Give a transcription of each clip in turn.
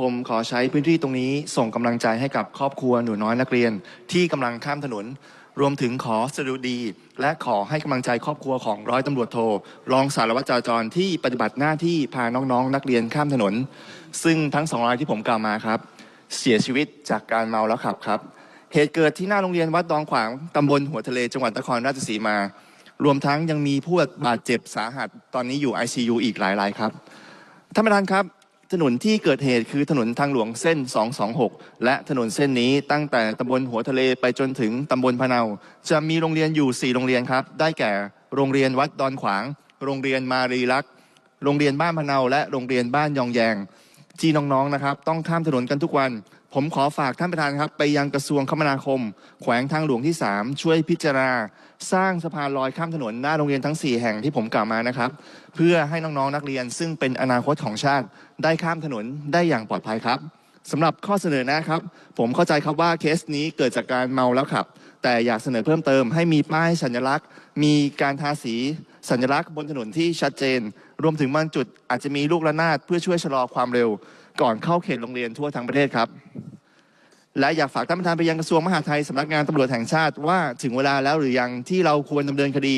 ผมขอใช้พื้นที่ตรงนี้ส่งกำลังใจให้กับครอบครัวหนูน้อยนักเรียน ที่กำลังข้ามถนน รวมถึงขอสดุดี และขอให้กำลังใจครอบครัวของร้อยตำรวจโทรองสารวัตรจราจรที่ปฏิบัติหน้าที่พาน้องๆนักเรียนข้ามถนน ซึ่งทั้งสองรายที่ผมกล่าวมาครับ เสียชีวิตจากการเมาแล้วขับครับ เหตุเกิดที่หน้าโรงเรียนวัดดองขวางตำบลหัวทะเลจังหวัดนครราชสีมา รวมทั้งยังมีผู้บาดเจ็บสาหัสตอนนี้อยู่ ICU อีกหลายรายครับท่านประธานครับ ถนนที่เกิดเหตุคือถนนทางหลวงเส้น 226 และถนนเส้นนี้ตั้งแต่ตำบลหัวทะเลไปจนถึงตำบลพะเนา จะมีโรงเรียนอยู่ 4 โรงเรียนครับ ได้แก่โรงเรียนวัดดอนขวาง โรงเรียนมารีลักษ์โรงเรียนบ้านพะเนาและโรงเรียนบ้านยองแยง ที่น้องๆนะครับ ต้องข้ามถนนกันทุกวัน ผมขอฝากท่านประธานครับ ไปยังกระทรวงคมนาคม แขวงทางหลวงที่ 3 ช่วยพิจารณาสร้างสะพานลอยข้ามถนนหน้าโรงเรียนทั้ง 4 แห่งที่ผมกล่าวมานะครับ เพื่อให้น้องๆนักเรียน ซึ่งเป็นอนาคตของชาติ ได้ข้ามถนนได้อย่างปลอดภัยครับสำหรับข้อเสนอนะครับ ผมเข้าใจครับว่าเคสนี้เกิดจากการเมาแล้วขับ แต่อยากเสนอเพิ่มเติมให้มีป้ายสัญลักษณ์ มีการทาสี สัญลักษณ์บนถนนที่ชัดเจน รวมถึงบางจุดอาจจะมีลูกระนาดเพื่อช่วยชะลอความเร็ว ก่อนเข้าเขตโรงเรียนทั่วทั้งประเทศครับ และอยากฝากท่านประธานไปยังกระทรวงมหาดไทยสำนักงานตำรวจแห่งชาติว่าถึงเวลาแล้วหรือยังที่เราควรดำเนินคดี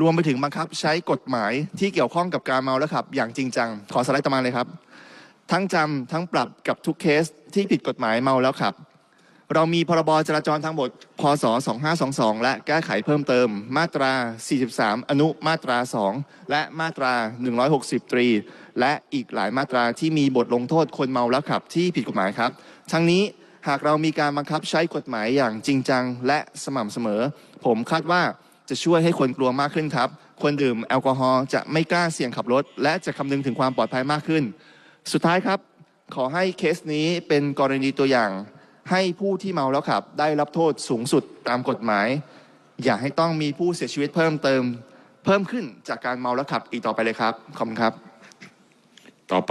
รวมไปถึงบังคับใช้กฎหมายที่เกี่ยวข้องกับการเมาแล้วขับ อย่างจริงจังขอสไลด์ต่อมาเลยครับ ทั้งจำทั้งปรับกับทุกเคสที่ผิดกฎหมายเมาแล้วขับ เรามีพรบจราจรทางบทพศ 2522 และแก้ไขเพิ่มเติม มาตรา 43 อนุมาตรา 2 และมาตรา 160 ตรี และอีกหลายมาตราที่มีบทลงโทษคนเมาแล้วขับที่ผิดกฎหมายครับ ทั้งนี้หากเรามีการบังคับใช้กฎหมายอย่างจริงจังและสม่ำเสมอ ผมคาดว่าจะช่วยให้คนกลัวมากขึ้นครับ คนดื่มแอลกอฮอล์จะไม่กล้าเสี่ยงขับรถ และจะคำนึงถึงความปลอดภัยมากขึ้น สุดท้ายครับ ขอให้เคสนี้เป็นกรณีตัวอย่าง ให้ผู้ที่เมาแล้วขับ ได้รับโทษสูงสุดตามกฎหมาย อย่าให้ต้องมีผู้เสียชีวิตเพิ่มเติม เพิ่มขึ้นจากการเมาแล้วขับอีกต่อไปเลยครับขอบคุณครับ ต่อไป